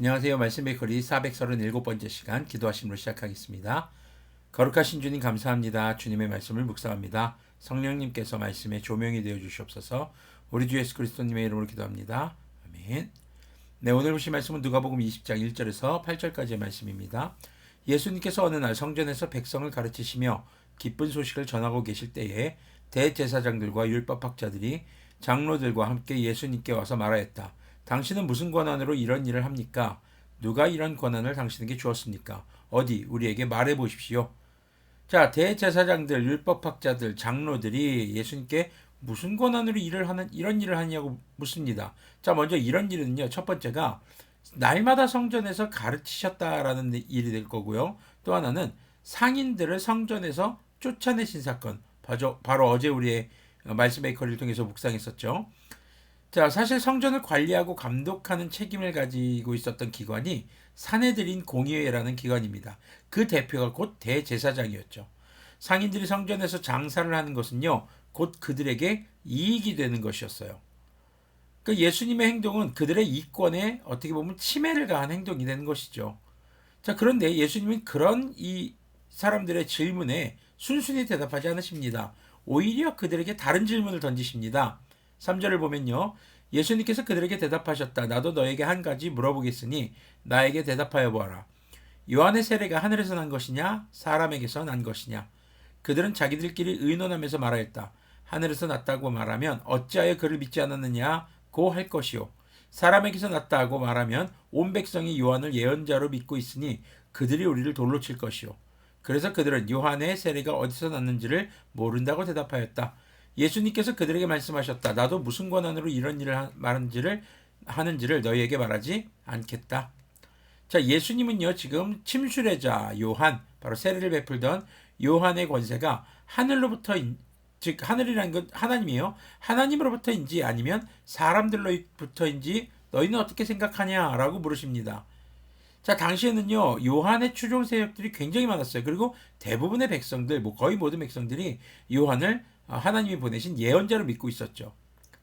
안녕하세요. 말씀 베이커리 437번째 시간 기도하심으로 시작하겠습니다. 거룩하신 주님 감사합니다. 주님의 말씀을 묵상합니다. 성령님께서 말씀에 조명이 되어 주시옵소서. 우리 주 예수 그리스도님의 이름으로 기도합니다. 아멘. 네, 오늘 보신 말씀은 누가복음 20장 1절에서 8절까지의 말씀입니다. 예수님께서 어느 날 성전에서 백성을 가르치시며 기쁜 소식을 전하고 계실 때에 대제사장들과 율법학자들이 장로들과 함께 예수님께 와서 말하였다. 당신은 무슨 권한으로 이런 일을 합니까? 누가 이런 권한을 당신에게 주었습니까? 어디 우리에게 말해 보십시오. 자, 대제사장들, 율법학자들, 장로들이 예수님께 무슨 권한으로 일을 하는 이런 일을 하냐고 묻습니다. 자, 먼저 이런 일은요. 첫 번째가 날마다 성전에서 가르치셨다라는 일이 될 거고요. 또 하나는 상인들을 성전에서 쫓아내신 사건. 바로, 바로 어제 우리의 말씀 메이커를 통해서 묵상했었죠. 자, 사실 성전을 관리하고 감독하는 책임을 가지고 있었던 기관이 사내들인 공의회라는 기관입니다. 그 대표가 곧 대제사장이었죠. 상인들이 성전에서 장사를 하는 것은요, 곧 그들에게 이익이 되는 것이었어요. 그 예수님의 행동은 그들의 이권에 어떻게 보면 침해를 가한 행동이 되는 것이죠. 자, 그런데 예수님은 그런 이 사람들의 질문에 순순히 대답하지 않으십니다. 오히려 그들에게 다른 질문을 던지십니다. 3절을 보면요. 예수님께서 그들에게 대답하셨다. 나도 너에게 한 가지 물어보겠으니 나에게 대답하여 보아라. 요한의 세례가 하늘에서 난 것이냐 사람에게서 난 것이냐 그들은 자기들끼리 의논하면서 말하였다. 하늘에서 났다고 말하면 어찌하여 그를 믿지 않았느냐 고 할 것이요 사람에게서 났다고 말하면 온 백성이 요한을 예언자로 믿고 있으니 그들이 우리를 돌로 칠 것이요 그래서 그들은 요한의 세례가 어디서 났는지를 모른다고 대답하였다. 예수님께서 그들에게 말씀하셨다. 나도 무슨 권한으로 이런 일을 말하는지를 하는지를 너희에게 말하지 않겠다. 자, 예수님은요, 지금 침술의자 요한, 바로 세례를 베풀던 요한의 권세가 하늘로부터, 즉, 하늘이라는 건 하나님이에요. 하나님으로부터인지 아니면 사람들로부터인지 너희는 어떻게 생각하냐라고 물으십니다. 자, 당시에는요, 요한의 추종 세력들이 굉장히 많았어요. 그리고 대부분의 백성들, 뭐 거의 모든 백성들이 요한을 아, 하나님이 보내신 예언자로 믿고 있었죠.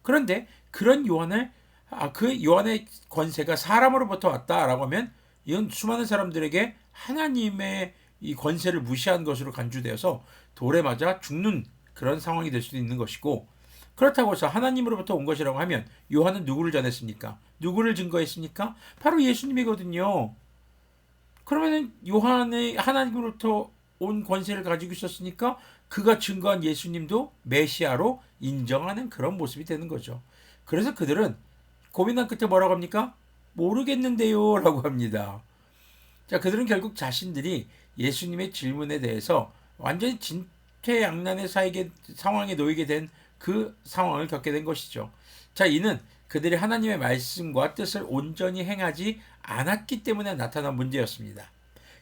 그런데 그런 요한을 아, 그 요한의 권세가 사람으로부터 왔다라고 하면 이건 수많은 사람들에게 하나님의 이 권세를 무시한 것으로 간주되어서 돌에 맞아 죽는 그런 상황이 될 수도 있는 것이고 그렇다고 해서 하나님으로부터 온 것이라고 하면 요한은 누구를 전했습니까? 누구를 증거했습니까? 바로 예수님이거든요. 그러면은 요한의 하나님으로부터 온 권세를 가지고 있었으니까 그가 증거한 예수님도 메시아로 인정하는 그런 모습이 되는 거죠. 그래서 그들은 고민한 끝에 뭐라고 합니까? 모르겠는데요. 라고 합니다. 자, 그들은 결국 자신들이 예수님의 질문에 대해서 완전히 진퇴양난의 사이게, 상황에 놓이게 된 그 상황을 겪게 된 것이죠. 자, 이는 그들이 하나님의 말씀과 뜻을 온전히 행하지 않았기 때문에 나타난 문제였습니다.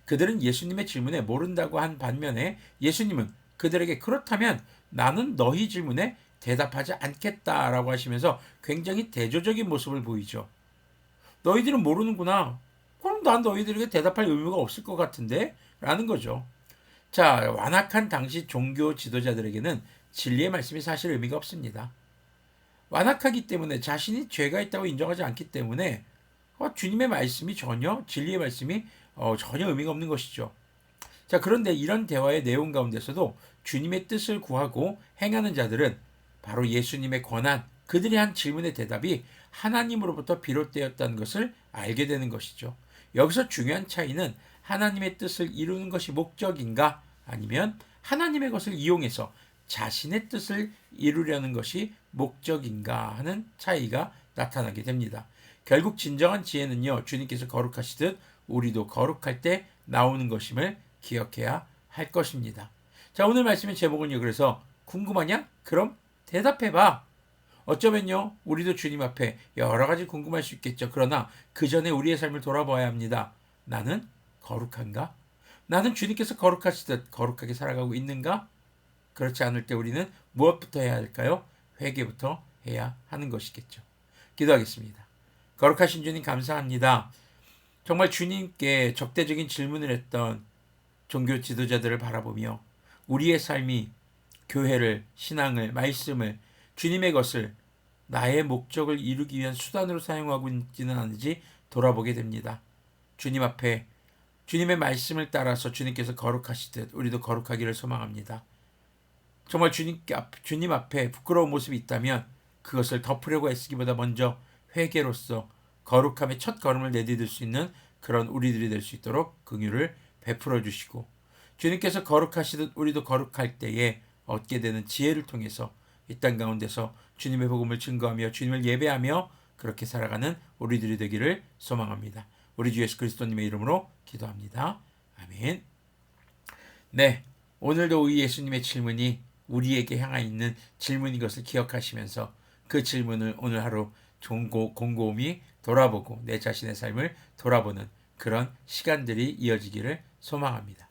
그들은 예수님의 질문에 모른다고 한 반면에 예수님은 그들에게 그렇다면 나는 너희 질문에 대답하지 않겠다라고 하시면서 굉장히 대조적인 모습을 보이죠. 너희들은 모르는구나. 그럼 난 너희들에게 대답할 의무가 없을 것 같은데? 라는 거죠. 자, 완악한 당시 종교 지도자들에게는 진리의 말씀이 사실 의미가 없습니다. 완악하기 때문에 자신이 죄가 있다고 인정하지 않기 때문에 어, 주님의 말씀이 전혀 진리의 말씀이 어, 전혀 의미가 없는 것이죠. 자, 그런데 이런 대화의 내용 가운데서도 주님의 뜻을 구하고 행하는 자들은 바로 예수님의 권한, 그들이 한 질문의 대답이 하나님으로부터 비롯되었다는 것을 알게 되는 것이죠. 여기서 중요한 차이는 하나님의 뜻을 이루는 것이 목적인가 아니면 하나님의 것을 이용해서 자신의 뜻을 이루려는 것이 목적인가 하는 차이가 나타나게 됩니다. 결국 진정한 지혜는요, 주님께서 거룩하시듯 우리도 거룩할 때 나오는 것임을 기억해야 할 것입니다. 자, 오늘 말씀의 제목은요, 그래서 궁금하냐? 그럼 대답해봐. 어쩌면요, 우리도 주님 앞에 여러 가지 궁금할 수 있겠죠. 그러나 그 전에 우리의 삶을 돌아봐야 합니다. 나는 거룩한가? 나는 주님께서 거룩하시듯 거룩하게 살아가고 있는가? 그렇지 않을 때 우리는 무엇부터 해야 할까요? 회개부터 해야 하는 것이겠죠. 기도하겠습니다. 거룩하신 주님 감사합니다. 정말 주님께 적대적인 질문을 했던 종교 지도자들을 바라보며 우리의 삶이 교회를, 신앙을, 말씀을, 주님의 것을 나의 목적을 이루기 위한 수단으로 사용하고 있지는 않은지 돌아보게 됩니다. 주님 앞에 주님의 말씀을 따라서 주님께서 거룩하시듯 우리도 거룩하기를 소망합니다. 정말 주님, 앞- 주님 앞에 부끄러운 모습이 있다면 그것을 덮으려고 애쓰기보다 먼저 회개로서 거룩함의 첫 걸음을 내디딜 수 있는 그런 우리들이 될 수 있도록 긍휼을 베풀어 주시고 주님께서 거룩하시듯 우리도 거룩할 때에 얻게 되는 지혜를 통해서 이 땅 가운데서 주님의 복음을 증거하며 주님을 예배하며 그렇게 살아가는 우리들이 되기를 소망합니다. 우리 주 예수 그리스도님의 이름으로 기도합니다. 아멘. 네, 오늘도 이 예수님의 질문이 우리에게 향해 있는 질문인 것을 기억하시면서 그 질문을 오늘 하루 종고, 곰곰이 돌아보고 내 자신의 삶을 돌아보는 그런 시간들이 이어지기를 소망합니다.